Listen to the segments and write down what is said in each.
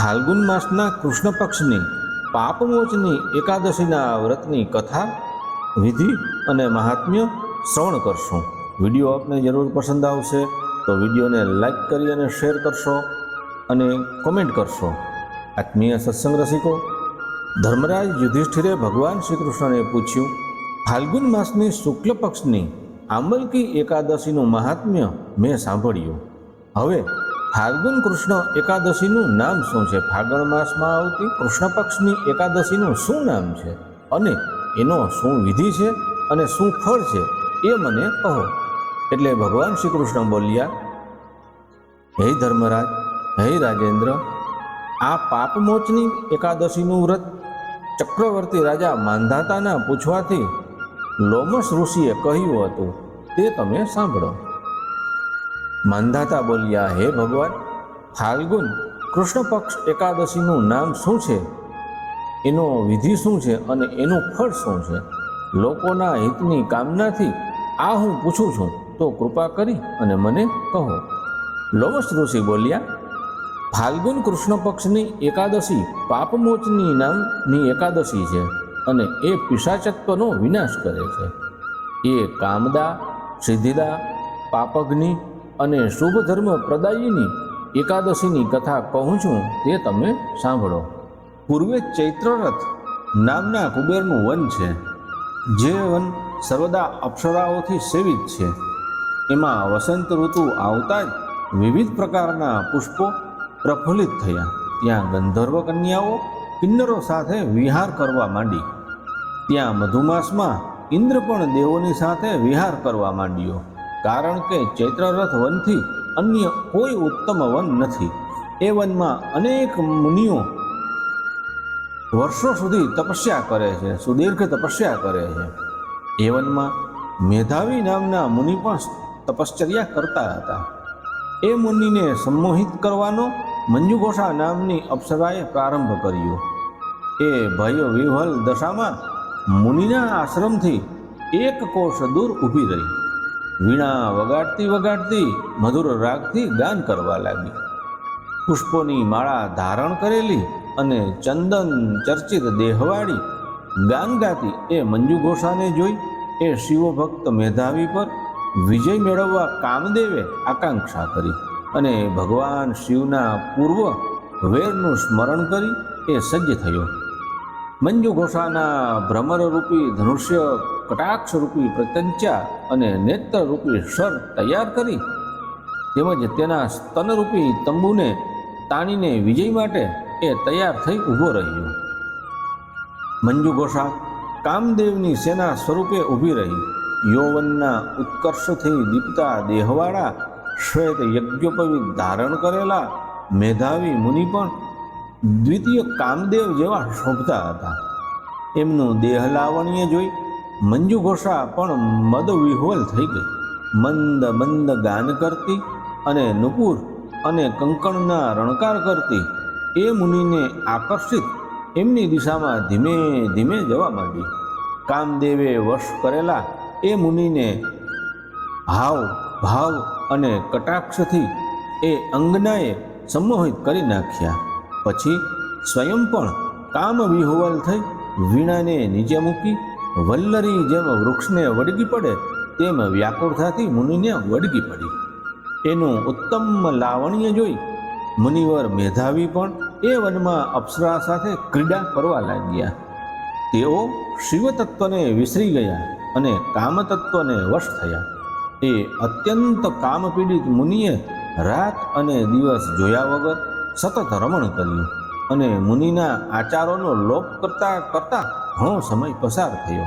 ફાલ્ગુન માસના કૃષ્ણ પક્ષની પાપમોચની એકાદશીના વ્રતની કથા, વિધિ અને મહાત્મ્ય શ્રવણ કરશું. વીડિયો આપને જરૂર પસંદ આવશે તો વિડીયોને લાઈક કરી અને શેર કરશો અને કોમેન્ટ કરશો. આત્મીય સત્સંગ રસિકો, ધર્મરાજ યુધિષ્ઠિરે ભગવાન શ્રી કૃષ્ણને પૂછ્યું, ફાલ્ગુન માસની શુક્લ પક્ષની આંબલકી એકાદશીનું મહાત્મ્ય મેં સાંભળ્યું. હવે ફાલ્ગુન કૃષ્ણ એકાદશીનું નામ શું છે? ફાગણ માસમાં આવતી કૃષ્ણ પક્ષની એકાદશીનું શું નામ છે? અને એનો શું વિધિ છે? અને શું ફળ છે? એ મને કહો. એટલે ભગવાન શ્રી કૃષ્ણ બોલ્યા, હે ધર્મરાજ, હે રાજેન્દ્ર, આ પાપમોચની એકાદશીનું વ્રત ચક્રવર્તી રાજા માંધાતાના પૂછવાથી લોમસ ઋષિએ કહ્યું હતું, તે તમે સાંભળો. માંધાતા બોલ્યા, હે ભગવાન, ફાલ્ગુન, કૃષ્ણ પક્ષ એકાદશીનું નામ શું છે? એનો વિધિ શું છે અને એનું ફળ શું છે? લોકોના હિતની કામનાથી આ હું પૂછું છું, તો કૃપા કરી અને મને કહો. લોવસ ઋષિ બોલ્યા, ફાલ્ગુન કૃષ્ણ પક્ષની એકાદશી પાપમોચની નામની એકાદશી છે અને એ પિશાચત્વનો વિનાશ કરે છે. એ કામદા, સિદ્ધિદા, પાપગ્નિ અને શુભ ધર્મ પ્રદાયીની એકાદશીની કથા કહું છું તે તમે સાંભળો. પૂર્વે ચૈત્રરથ નામના કુબેરનું વન છે. જે વન સર્વદા અપ્સરાઓથી સેવિત છે. એમાં વસંત ઋતુ આવતા જ વિવિધ પ્રકારના પુષ્પો પ્રફુલ્લિત થયા. ત્યાં ગંધર્વ કન્યાઓ કિન્નરો સાથે વિહાર કરવા માંડી. ત્યાં મધુમાસમાં ઇન્દ્ર પણ દેવોની સાથે વિહાર કરવા માંડ્યો. કારણ કે ચૈત્રરથ વનથી અન્ય કોઈ ઉત્તમ વન નથી. એ વનમાં અનેક મુનિઓ વર્ષો સુધી તપસ્યા કરે છે, સુદીર્ઘ તપસ્યા કરે છે. એ વનમાં મેધાવી નામના મુનિ પણ તપશ્ચર્યા કરતા હતા. એ મુનિને સંમોહિત કરવાનો મંજુઘોષા નામની અપ્સરાએ પ્રારંભ કર્યો. એ ભય વિહ્વલ દશામાં મુનિના આશ્રમથી એક કોષ દૂર ઊભી રહી. વીણા વગાડતી વગાડતી મધુર રાગથી ગાન કરવા લાગી. પુષ્પોની માળા ધારણ કરેલી અને ચંદન ચર્ચિત દેહવાળી ગાન ગાતી એ મંજુ ઘોષાને જોઈ એ શિવભક્ત મેધાવી પર વિજય મેળવવા કામદેવે આકાંક્ષા કરી અને ભગવાન શિવના પૂર્વ વેરનું સ્મરણ કરી એ સજ્જ થયો. મંજુ ઘોષાના ભ્રમરરૂપી ધનુષ્ય કટાક્ષરૂપી પ્રત્યંચા અને નેત્રરૂપી શર તૈયાર કરી તેમજ તેના સ્તનરૂપી તંબુને તાણીને વિજય માટે એ તૈયાર થઈ ઊભો રહ્યો. મંજુ ઘોષા કામદેવની સેના સ્વરૂપે ઊભી રહી. યૌવનના ઉત્કર્ષથી દીપતા દેહવાળા શ્વેત યજ્ઞોપવિત ધારણ કરેલા મેધાવી મુનિ પણ દ્વિતીય કામદેવ જેવા શોભતા હતા. એમનું દેહ લાવણ્ય જોઈ મંજુ ઘોષા પણ મદ વિહ્વલ થઈ ગઈ. મંદ મંદ ગાન કરતી અને નુપુર અને કંકણના રણકાર કરતી એ મુનિને આકર્ષિત એમની દિશામાં ધીમે ધીમે જવા માંડી. કામદેવે વશ કરેલા એ મુનિને હાવ ભાવ અને કટાક્ષથી એ અંગનાએ સંમોહિત કરી નાખ્યા. પછી સ્વયં પણ કામ વિહોવલ થઈ વીણાને નીચે મૂકી વલ્લરી જેમ વૃક્ષને વળગી પડે તેમ વ્યાકુળતાથી મુનિને વળગી પડી. એનું ઉત્તમ લાવણ્ય જોઈ મુનિવર મેધાવી પણ એ વનમાં અપ્સરા સાથે ક્રીડા કરવા લાગ્યા. તેઓ શિવતત્વને વિસરી ગયા અને કામતત્વને વશ થયા. એ અત્યંત કામપીડિત મુનિએ રાત અને દિવસ જોયા વગર સતત રમણ કર્યું અને મુનિના આચારોનો લોપ કરતા કરતા ઘણો સમય પસાર થયો.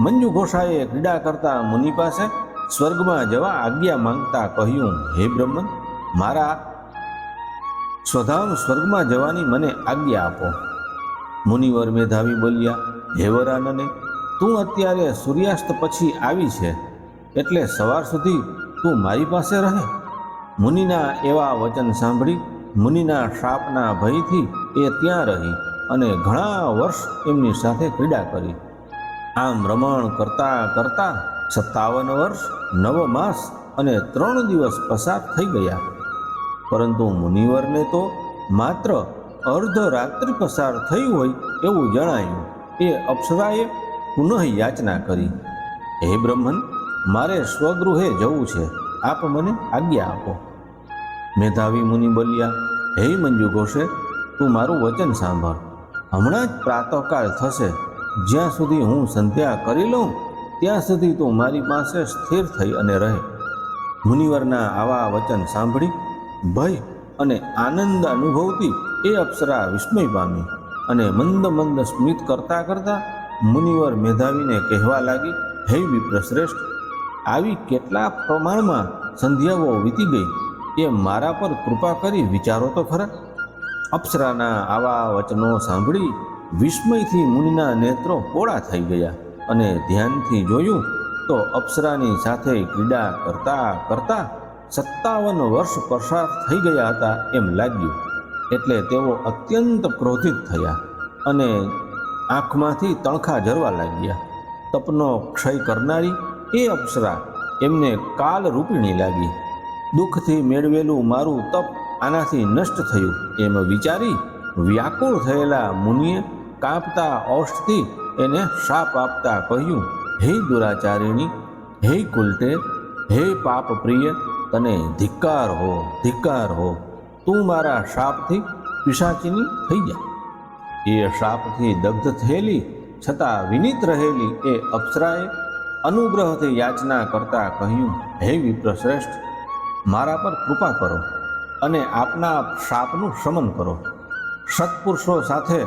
મંજુ ઘોષાએ ક્રીડા કરતા મુનિ પાસે સ્વર્ગમાં જવા આજ્ઞા માંગતા કહ્યું, હે બ્રહ્મન, મારા સ્વધામ સ્વર્ગમાં જવાની મને આજ્ઞા આપો. મુનિવર મેધાવી બોલ્યા, હે વરાનને, તું અત્યારે સૂર્યાસ્ત પછી આવી છે, એટલે સવાર સુધી તું મારી પાસે રહે. મુનિના એવા વચન સાંભળી મુનિના શાપના ભયથી એ ત્યાં રહી અને ઘણા વર્ષ એમની સાથે ક્રીડા કરી. આમ રમણ કરતા કરતા સત્તાવન વર્ષ, નવ માસ અને ત્રણ દિવસ પસાર થઈ ગયા. પરંતુ મુનિવરને તો માત્ર અર્ધ રાત્રિ પસાર થઈ હોય એવું જણાયું. એ અપ્સરાએ પુનઃ યાચના કરી. હે બ્રહ્મન, મારે સ્વગૃહે જવું છે. આપ મને આજ્ઞા આપો. મેધાવી મુનિ બોલ્યા, હે મંજુ ઘોષે તું મારું વચન સાંભળ. હમણાં જ પ્રાતઃકાળ થશે. જ્યાં સુધી હું સંધ્યા કરી લઉં, ત્યાં સુધી તું મારી પાસે સ્થિર થઈ અને રહે. મુનિવરના આવા વચન સાંભળી, ભય અને આનંદ અનુભવતી એ અપ્સરા વિસ્મય પામી અને મંદ મંદ સ્મિત કરતા કરતા મુનિવર મેધાવીને કહેવા લાગી, હે વિપ્રશ્રેષ્ઠ, આવી કેટલા પ્રમાણમાં સંધ્યાઓ વીતી ગઈ? એ મારા પર કૃપા કરી વિચારો તો ખરા. અપ્સરાના આવા વચનો સાંભળી વિસ્મયથી મુનિના નેત્રો પોળા થઈ ગયા અને ધ્યાનથી જોયું તો અપ્સરાની સાથે ક્રીડા કરતા કરતા સત્તાવન વર્ષ પસાર થઈ ગયા હતા એમ લાગ્યું. એટલે તેઓ અત્યંત ક્રોધિત થયા અને આંખમાંથી તણખા ઝરવા લાગ્યા. તપનો ક્ષય કરનારી એ અપ્સરા એમને કાલ રૂપિણી લાગી. દુઃખથી મેળવેલું મારું તપ આનાથી નષ્ટ થયું. એમ વિચારી વ્યાકુળ થયેલા મુનિએ કાંપતા ઔષધથી એને શાપ આપતા કહ્યું, હે દુરાચારિણી, હે કુલટે હે પાપ પ્રિય તને ધિક્કાર હો ધિક્કાર હો. તું મારા શાપથી પિશાચીની થઈ જા. એ શાપથી દગ્ધ થયેલી, છતાં વિનીત રહેલી એ અપ્સરાએ અનુગ્રહથી યાચના કરતા કહ્યું, હે વિપ્રશ્રેષ્ઠ મારા પર કૃપા કરો અને આપના શાપનું શમન કરો. સત્પુરુષો સાથે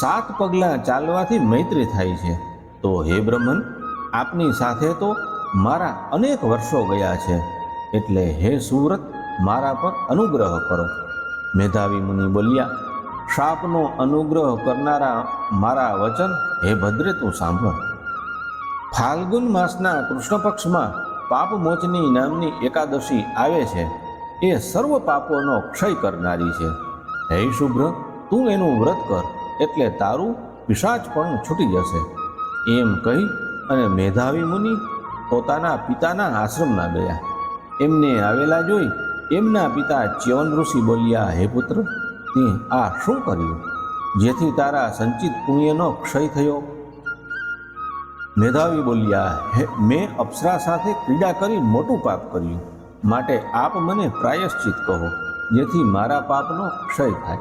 સાત પગલાં ચાલવાથી મૈત્રી થાય છે. તો હે બ્રહ્મન, આપની સાથે તો મારા અનેક વર્ષો ગયા છે. એટલે હે સુવ્રત, મારા પર અનુગ્રહ કરો. મેધાવી મુનિ બોલ્યા, શાપનો અનુગ્રહ કરનારા મારા વચન હે ભદ્રે તું સાંભળ. ફાલ્ગુન માસના કૃષ્ણ પક્ષમાં પાપમોચની નામની એકાદશી આવે છે, એ સર્વ પાપોનો ક્ષય કરનારી છે. હે શુભ્ર, તું એનું વ્રત કર, એટલે તારું પિશાચ પણ છૂટી જશે. એમ કહી અને મેધાવી મુનિ પોતાના પિતાના આશ્રમમાં ગયા. એમને આવેલા જોઈ એમના પિતા ચ્યવન ઋષિ બોલ્યા, હે પુત્ર, તે આ શું કર્યું? જેથી તારા સંચિત પુણ્યનો ક્ષય થયો? મેધાવી બોલ્યા, હે, મેં અપ્સરા સાથે ક્રીડા કરી મોટું પાપ કર્યું. માટે આપ મને પ્રાયશ્ચિત કહો, જેથી મારા પાપનો ક્ષય થાય.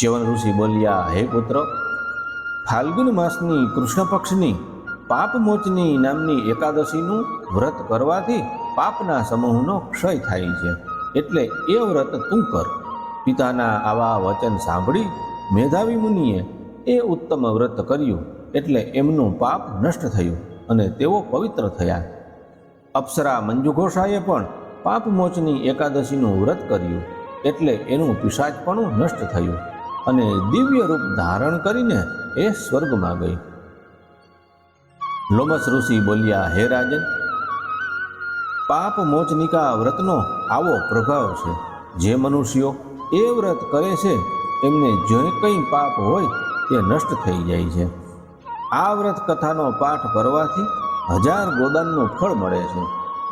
જીવન ઋષિ બોલ્યા, હે પુત્ર, ફાલ્ગુન માસની કૃષ્ણ પક્ષની પાપમોચની નામની એકાદશીનું વ્રત કરવાથી પાપના સમૂહનો ક્ષય થાય છે. એટલે એ વ્રત તું કર. પિતાના આવા વચન સાંભળી મેધાવી મુનિએ એ ઉત્તમ વ્રત કર્યું. એટલે એમનું પાપ નષ્ટ થયું અને તેઓ પવિત્ર થયા. અપ્સરા મંજુઘોષાએ પણ પાપમોચની એકાદશીનું વ્રત કર્યું એટલે એનું પિશાચપણું નષ્ટ થયું અને દિવ્ય રૂપ ધારણ કરીને એ સ્વર્ગમાં ગઈ. લોમસ ઋષિ બોલ્યા, હે રાજન, પાપ મોચનિકા વ્રતનો આવો પ્રભાવ છે. જે મનુષ્યો એ વ્રત કરે છે, એમને જે કંઈ પાપ હોય તે નષ્ટ થઈ જાય છે. આ વ્રત કથાનો પાઠ કરવાથી હજાર ગોદાનનું ફળ મળે છે.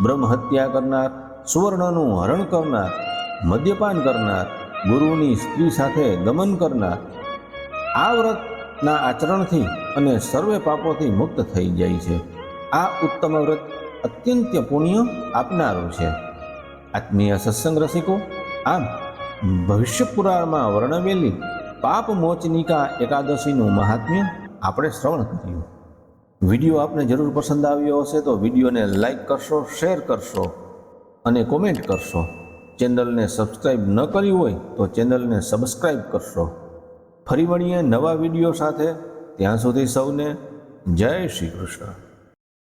બ્રહ્મ હત્યા કરનાર, સુવર્ણનું હરણ કરનાર, મદ્યપાન કરનાર, ગુરુની સ્ત્રી સાથે દમન કરનાર, આ વ્રતના આચરણથી અને સર્વે પાપોથી મુક્ત થઈ જાય છે. આ ઉત્તમ વ્રત અત્યંત પુણ્ય આપનારું છે. આત્મીય સત્સંગ રસિકો, આમ ભવિષ્ય પુરાણમાં વર્ણવેલી પાપ મોચનિકા એકાદશીનું મહાત્મ્ય આપણે શ્રવણ કર્યું વીડિયો આપને જરૂર પસંદ આવ્યો હશે તો વિડીયોને લાઈક કરશો, શેર કરશો અને કોમેન્ટ કરશો. ચેનલને સબસ્ક્રાઈબ ન કરી હોય તો ચેનલને સબસ્ક્રાઈબ કરશો. ફરી મળીએ નવા વીડિયો સાથે. ત્યાં સુધી સૌને જય શ્રી કૃષ્ણ.